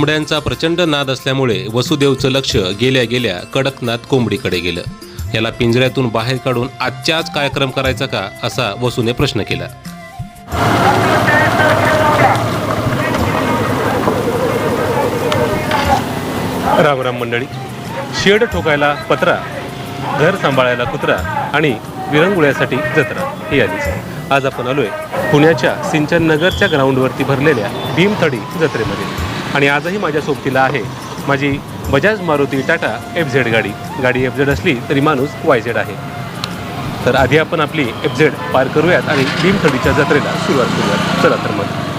कोंबड्यांचा प्रचंड नाद असल्यामुळे वसुदेवचं लक्ष गेल्या गेल्या कडकनाथ कोंबडीकडे गेलं. याला पिंजऱ्यातून बाहेर काढून आजच्याच कार्यक्रम करायचा का असा वसूने प्रश्न केला. राम राम मंडळी. शेड ठोकायला पत्रा घर सांभाळायला कुत्रा आणि विरंगुळ्यासाठी जत्रा ही आधीच आज आपण आलोय पुण्याच्या सिंचन नगरच्या ग्राउंडवरती भरलेल्या भीमथडी जत्रेमध्ये. आणि आजही माझ्या सोबतीला आहे माझी बजाज मारुती टाटा एफ झेड गाडी. गाडी एफ झेड असली तरी माणूस वाय झेड आहे. तर आधी आपण आपली एफ झेड पार करूयात आणि भीमथडीच्या जत्रेला सुरुवात करूयात. चला तर मग.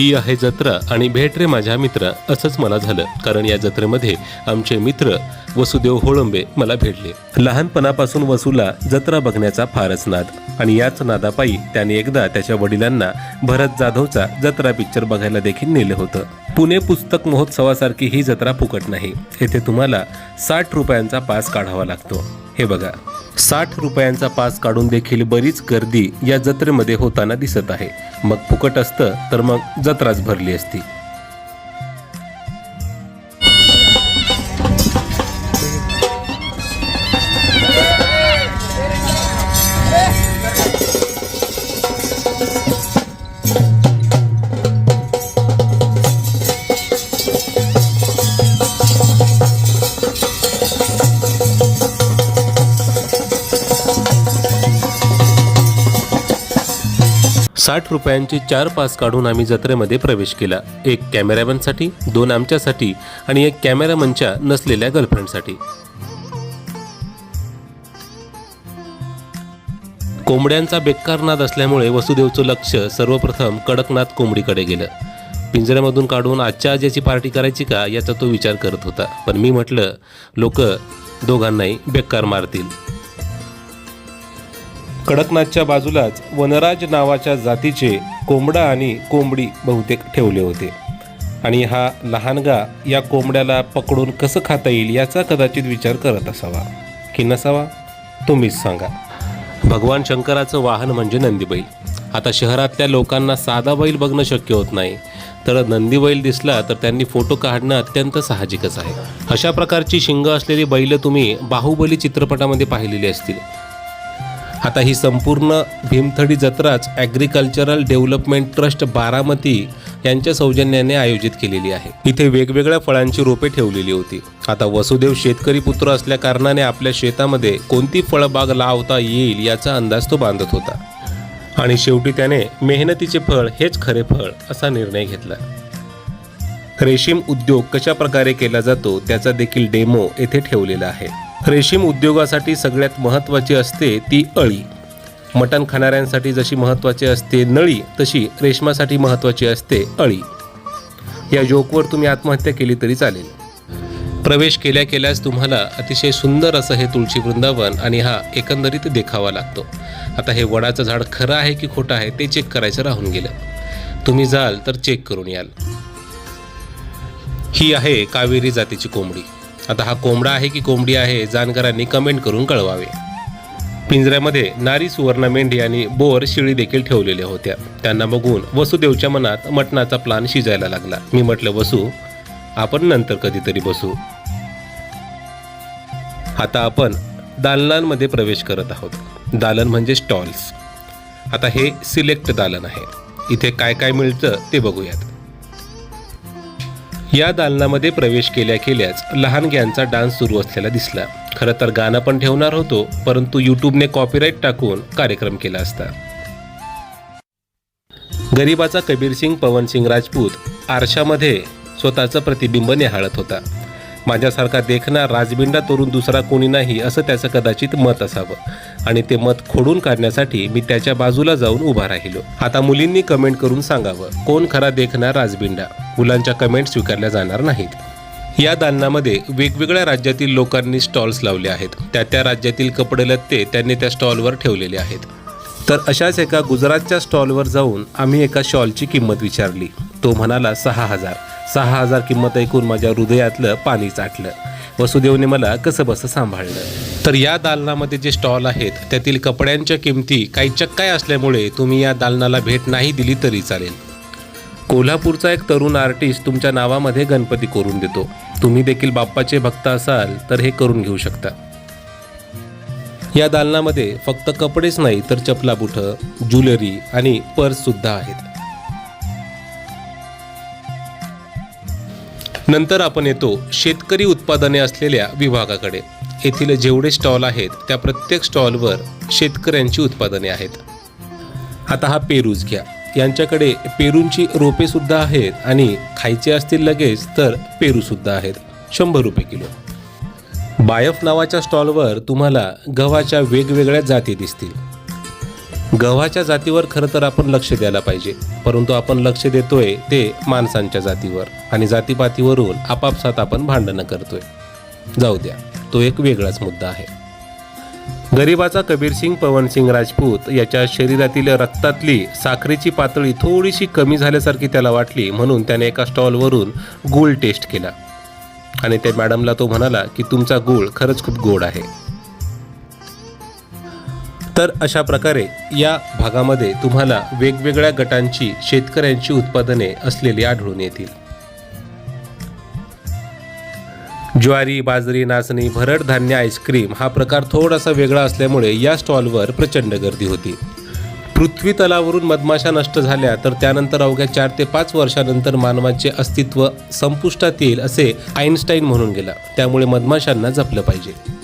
ही आहे जत्रा आणि भेट रे माझ्या मित्र असंच मला झालं. कारण या जत्रेमध्ये आमचे मित्र वसुदेव होळंबे मला भेटले. लहानपणापासून वसूला जत्रा बघण्याचा फारच नाद आणि याच नादापायी त्याने एकदा त्याच्या वडिलांना भरत जाधवचा जत्रा पिक्चर बघायला देखील नेलं होतं. पुणे पुस्तक महोत्सवासारखी ही जत्रा फुकट नाही. येथे तुम्हाला साठ रुपयांचा पास काढावा लागतो. हे बघा. साठ रुपयांचा पास काढून देखील बरीच गर्दी या जत्रेमध्ये होताना दिसत आहे. मग फुकट असतं तर मग जत्राच भरली असती. साठ रुपयांचे चार पास काढून आम्ही जत्रेमध्ये प्रवेश केला. एक कॅमेरामॅनसाठी दोन आमच्यासाठी आणि एक कॅमेरामनच्या नसलेल्या गर्लफ्रेंडसाठी. कोंबड्यांचा बेकार नाद असल्यामुळे वसुदेवचं लक्ष सर्वप्रथम कडकनाथ कोंबडीकडे गेलं. पिंजऱ्यामधून काढून आजच्या आजीची पार्टी करायची का याचा तो विचार करत होता. पण मी म्हटलं लोक दोघांनाही बेकार मारतील. कडकनाथच्या बाजूलाच वनराज नावाच्या जातीचे कोंबडा आणि कोंबडी बहुतेक ठेवले होते. आणि हा लहानगा या कोंबड्याला पकडून कसं खाता येईल याचा कदाचित विचार करत असावा. की नसावा? तुम्हीच सांगा. भगवान शंकराचं वाहन म्हणजे नंदीबैल. आता शहरातल्या लोकांना साधा बैल बघणं शक्य होत नाही. तर नंदीबैल दिसला तर त्यांनी फोटो काढणं अत्यंत साहजिकच आहे. अशा प्रकारची शिंग असलेली बैल तुम्ही बाहुबली चित्रपटामध्ये पाहिलेली असतील. आता ही संपूर्ण भीमथडी जत्राच ॲग्रिकल्चरल डेव्हलपमेंट ट्रस्ट बारामती यांच्या सौजन्याने आयोजित केलेली आहे. इथे वेगवेगळ्या फळांची रोपे ठेवलेली होती. आता वसुदेव शेतकरी पुत्र असल्या कारणाने आपल्या शेतामध्ये कोणती फळबाग लावता येईल याचा अंदाज तो बांधत होता. आणि शेवटी त्याने मेहनतीचे फळ हेच खरे फळ असा निर्णय घेतला. रेशीम उद्योग कशा प्रकारे केला जातो त्याचा देखील डेमो येथे ठेवलेला आहे. रेशीम उद्योगासाठी सगळ्यात महत्त्वाची असते ती अळी. मटण खाणाऱ्यांसाठी जशी महत्त्वाची असते नळी तशी रेशमासाठी महत्त्वाची असते अळी. या जोकवर तुम्ही आत्महत्या केली तरी चालेल. प्रवेश केल्या केल्यास तुम्हाला अतिशय सुंदर असं हे तुळशी वृंदावन आणि हा एकंदरीत देखावा लागतो. आता हे वडाचं झाड खरं आहे की खोटं आहे ते चेक करायचं राहून गेलं. तुम्ही जाल तर चेक करून याल. ही आहे कावेरी जातीची कोंबडी. आता हा कोंबडा आहे की कोंबडी आहे जाणकारांनी कमेंट करून कळवावे. पिंजऱ्यामध्ये नारी सुवर्ण मेंढी आणि बोर शिळी देखील ठेवलेल्या होत्या. त्यांना बघून वसुदेवच्या मनात मटणाचा प्लान शिजायला लागला. मी म्हटलं वसू आपण नंतर कधीतरी बसू. आता आपण दालनांमध्ये प्रवेश करत आहोत. दालन म्हणजे स्टॉल्स आता हे सिलेक्ट दालन आहे. इथे काय काय मिळतं ते बघूयात. या दालनामध्ये प्रवेश केल्या केल्याच लहानग्यांचा डान्स सुरू असलेला दिसला. खरं तर गाणं पण ठेवणार होतो परंतु यूट्यूबने कॉपीराईट टाकून कार्यक्रम केला असता. गरीबाचा कबीर सिंग पवन सिंग राजपूत आरशामध्ये स्वतःचं प्रतिबिंब निहाळत होता. माझ्यासारखा देखणार राजबिंडा तोरून दुसरा कोणी नाही असं त्याचं कदाचित मत असावं. आणि ते मत खोडून काढण्यासाठी मी त्याच्या बाजूला जाऊन उभा राहिलो. आता मुलींनी कमेंट करून सांगावं कोण खरा देखणार राजबिंडा? मुलांच्या कमेंट स्वीकारल्या जाणार नाहीत. या दालनामध्ये वेगवेगळ्या राज्यातील लोकांनी स्टॉल्स लावले आहेत. त्या त्या राज्यातील कपडे लत्ते त्यांनी त्या स्टॉलवर ठेवलेले आहेत. तर अशाच एका गुजरातच्या स्टॉलवर जाऊन आम्ही एका शॉलची किंमत विचारली. तो म्हणाला सहा हजार. सहा हजार किंमत ऐकून माझ्या हृदयातलं पाणी चाटलं. वसुदेवने मला कसं बसं सांभाळलं. तर या दालनामध्ये जे स्टॉल आहेत त्यातील कपड्यांच्या किमती काही चक्काय असल्यामुळे तुम्ही या दालनाला भेट नाही दिली तरी चालेल. कोल्हापूरचा एक तरुण आर्टिस्ट तुमच्या नावामध्ये गणपती करून देतो. तुम्ही देखील बाप्पाचे भक्त असाल तर हे करून घेऊ शकता. या दालनामध्ये फक्त कपडेच नाही तर चपला बुठं ज्वेलरी आणि पर्ससुद्धा आहेत. नंतर आपण येतो शेतकरी उत्पादने असलेल्या विभागाकडे. येथील जेवढे स्टॉल आहेत त्या प्रत्येक स्टॉलवर शेतकऱ्यांची उत्पादने आहेत. आता हा पेरूज घ्या. यांच्याकडे पेरूंची रोपेसुद्धा आहेत आणि खायचे असतील लगेच तर पेरूसुद्धा आहेत. शंभर रुपये किलो. बायफ नावाच्या स्टॉलवर तुम्हाला गव्हाच्या वेगवेगळ्या जाती दिसतील. गव्हाच्या जातीवर खरं तर आपण लक्ष द्यायला पाहिजे. परंतु आपण लक्ष देतोय ते माणसांच्या जातीवर. आणि जातीपातीवरून आपापसात आपण भांडणं करतोय. जाऊ द्या तो एक वेगळाच मुद्दा आहे. गरिबाचा कबीरसिंग पवनसिंग राजपूत याच्या शरीरातील रक्तातली साखरेची पातळी थोडीशी कमी झाल्यासारखी त्याला वाटली म्हणून त्याने एका स्टॉलवरून गूळ टेस्ट केला. आणि त्या मॅडमला तो म्हणाला की तुमचा गूळ खरंच खूप गोड आहे. तर अशा प्रकारे या भागामध्ये तुम्हाला वेगवेगळ्या गटांची शेतकऱ्यांची उत्पादने असलेली आढळून येतील. ज्वारी बाजरी नाचणी भरड धान्य आईस्क्रीम हा प्रकार थोडासा वेगळा असल्यामुळे या स्टॉलवर प्रचंड गर्दी होती. पृथ्वी तलावरून मधमाशा नष्ट झाल्या तर त्यानंतर अवघ्या चार ते पाच वर्षानंतर मानवाचे अस्तित्व संपुष्टात येईल असे आईन्स्टाईन म्हणून गेला. त्यामुळे मधमाशांना जपलं पाहिजे.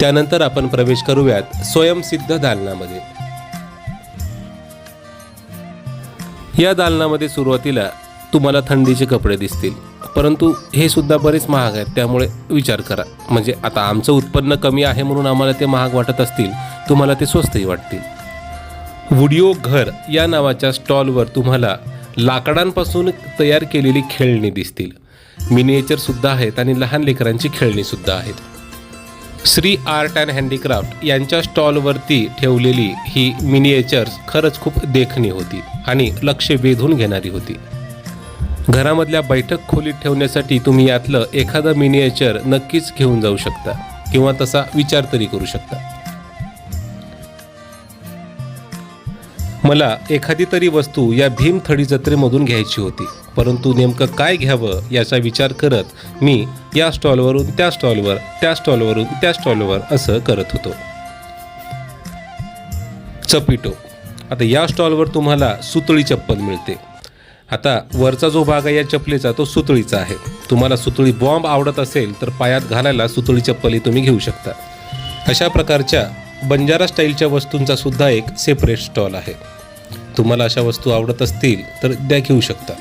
त्यानंतर आपण प्रवेश करूयात स्वयंसिद्ध दालनामध्ये. या दालनामध्ये सुरुवातीला तुम्हाला थंडीचे कपडे दिसतील परंतु हे सुद्धा बरेच महाग आहेत त्यामुळे विचार करा. म्हणजे आता आमचं उत्पन्न कमी आहे म्हणून आम्हाला ते महाग वाटत असतील तुम्हाला ते स्वस्तही वाटतील. व्हिडिओ घर या नावाच्या स्टॉलवर तुम्हाला लाकडांपासून तयार केलेली खेळणी दिसतील. मिनिएचरसुद्धा आहेत आणि लहान लेकरांची खेळणीसुद्धा आहेत. श्री आर्ट अँड हँडीक्राफ्ट यांच्या स्टॉलवरती ठेवलेली ही मिनिएचर्स खरंच खूप देखणी होती आणि लक्ष वेधून घेणारी होती. घरामधल्या बैठक खोलीत ठेवण्यासाठी तुम्ही यातलं एखादं मिनिएचर नक्कीच घेऊन जाऊ शकता किंवा तसा विचार तरी करू शकता. मला एखादी तरी वस्तू या भीम थडी जत्रेमधून घ्यायची होती. परंतु नेमकं काय घ्यावं याचा विचार करत मी या स्टॉलवरून त्या स्टॉलवर त्या स्टॉलवरून त्या स्टॉलवर असं करत होतो. चपिटो. आता या स्टॉलवर तुम्हाला सुतळी चप्पल मिळते. आता वरचा जो भाग आहे या चपलीचा तो सुतळीचा आहे. तुम्हाला सुतळी बॉम्ब आवडत असेल तर पायात घालायला सुतळी चप्पलही तुम्ही घेऊ शकता. अशा प्रकारच्या बंजारा स्टाईलच्या वस्तूंचा सुद्धा एक सेपरेट स्टॉल आहे. तुम्हाला अशा वस्तू आवडत असतील तर द्या घेऊ शकता.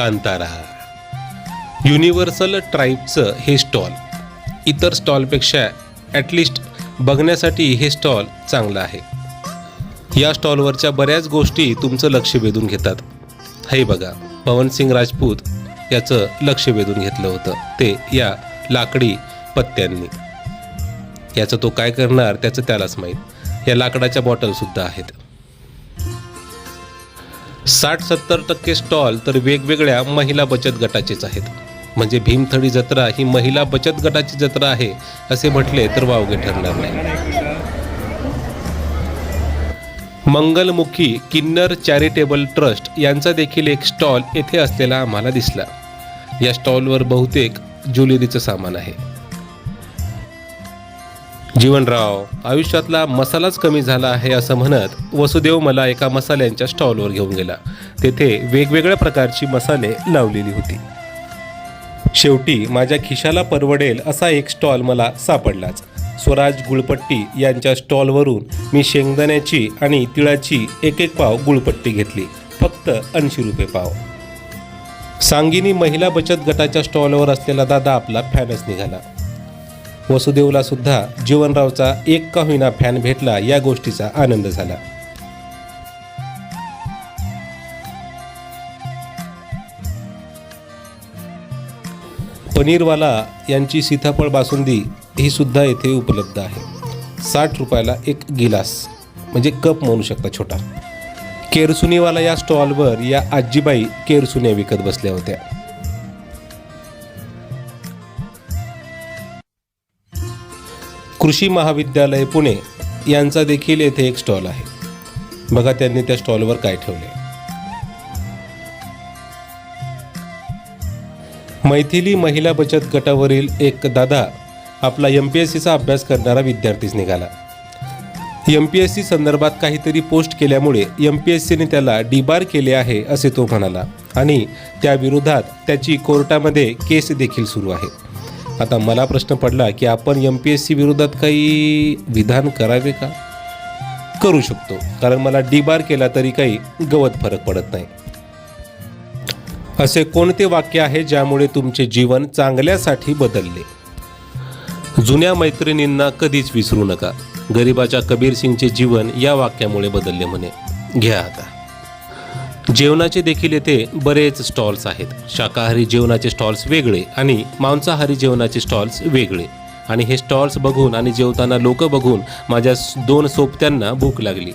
कांतारा. युनिव्हर्सल ट्राईबचं हे स्टॉल इतर स्टॉलपेक्षा ॲटलिस्ट बघण्यासाठी हे स्टॉल चांगलं आहे. या स्टॉलवरच्या बऱ्याच गोष्टी तुमचं लक्ष वेधून घेतात. हे बघा पवनसिंग राजपूत याचं लक्ष वेधून घेतलं होतं. ते या लाकडी पत्त्यांनी. याचं तो काय करणार त्याचं त्यालाच माहीत. या लाकडाच्या बॉटलसुद्धा आहेत. साठ सत्तर टक्के स्टॉल तर वेगवेगळ्या महिला बचत गटाचेच आहेत. म्हणजे भीमथडी जत्रा ही महिला बचत गटाची जत्रा आहे असे म्हटले तर वावगे ठरणार नाही. मंगलमुखी किन्नर चॅरिटेबल ट्रस्ट यांचा देखील एक स्टॉल येथे असलेला आम्हाला दिसला. या स्टॉलवर बहुतेक ज्वेलरीचं सामान आहे. जीवनराव आयुष्यातला मसालाच कमी झाला आहे असं म्हणत वसुदेव मला एका मसाल्यांच्या स्टॉलवर घेऊन गेला. तेथे वेगवेगळ्या प्रकारची मसाले लावलेली होती. शेवटी माझ्या खिशाला परवडेल असा एक स्टॉल मला सापडलाच. स्वराज गुळपट्टी यांच्या स्टॉलवरून मी शेंगदाण्याची आणि तिळाची एक एक पाव गुळपट्टी घेतली. फक्त ऐंशी रुपये पाव. सांगिनी महिला बचत गटाच्या स्टॉलवर असलेला दादा आपला फॅनच निघाला. वसुदेवला सुद्धा जीवनरावचा एक का होईना फॅन भेटला या गोष्टीचा आनंद झाला. पनीरवाला यांची सीताफळ बासुंदी ही सुद्धा येथे उपलब्ध आहे. साठ रुपयाला एक गिलास म्हणजे कप म्हणू शकता छोटा. केरसुनीवाला या स्टॉलवर या आजीबाई केरसुन्या विकत बसल्या होत्या. कृषी महाविद्यालय पुणे यांचा देखील येथे एक स्टॉल आहे. बघा त्यांनी त्या स्टॉलवर काय ठेवले मैथिली महिला बचत गटावरील एक दादा आपला एम पी एस सीचा अभ्यास करणारा विद्यार्थीच निघाला. एम पी एस सी संदर्भात काहीतरी पोस्ट केल्यामुळे एम पी एस सीने त्याला डिबार केले आहे असे तो म्हणाला आणि त्याविरोधात त्याची कोर्टामध्ये केस देखील सुरू आहे आता मला प्रश्न पडला की आपण एम पी एस सी विरोधात काही विधान करावे का? करू शकतो. कारण मला डीबार केला तरी काही गवत फरक पडत नाही. असे कोणते वाक्य आहे ज्यामुळे तुमचे जीवन चांगल्यासाठी बदलले? जुन्या मैत्रिणींना कधीच विसरू नका. गरिबाच्या कबीर सिंगचे जीवन या वाक्यामुळे बदलले म्हणे. घ्या आता. जेवणाचे देखील येथे बरेच स्टॉल्स आहेत. शाकाहारी जेवणाचे स्टॉल्स वेगळे आणि मांसाहारी जेवणाचे स्टॉल्स वेगळे. आणि हे स्टॉल्स बघून आणि जेवताना लोक बघून माझ्या दोन सोबत्यांना भूक लागली.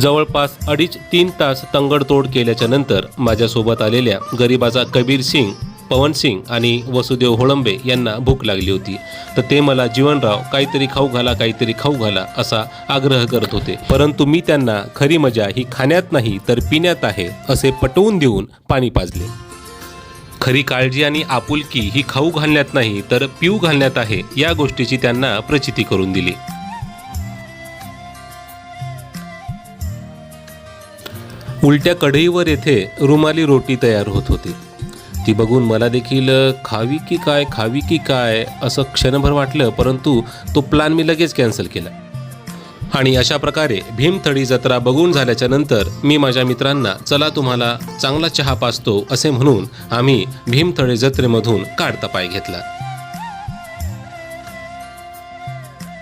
जवळपास अडीच तीन तास तंगडतोड केल्याच्यानंतर माझ्यासोबत आलेल्या गरिबाचा कबीर सिंग पवन सिंग आणि वसुदेव होळंबे यांना भूक लागली होती. तर ते मला जीवनराव काहीतरी खाऊ घाला काहीतरी खाऊ घाला असा आग्रह करत होते. परंतु मी त्यांना खरी मजा ही खाण्यात नाही तर पिण्यात आहे असे पटवून देऊन पाणी पाजले. खरी काळजी आणि आपुलकी ही खाऊ घालण्यात नाही तर पिऊ घालण्यात आहे या गोष्टीची त्यांना प्रचिती करून दिली. उलट्या कढईवर येथे रुमाली रोटी तयार होत होती. ती बघून मला देखील खावी की काय खावी की काय असं क्षणभर वाटलं परंतु तो प्लॅन मी लगेच कॅन्सल केला. आणि अशा प्रकारे भीमथडी जत्रा बघून झाल्याच्यानंतर मी माझ्या मित्रांना चला तुम्हाला चांगला चहा पाचतो असे म्हणून आम्ही भीमथडी जत्रेमधून काढता पाय घेतला.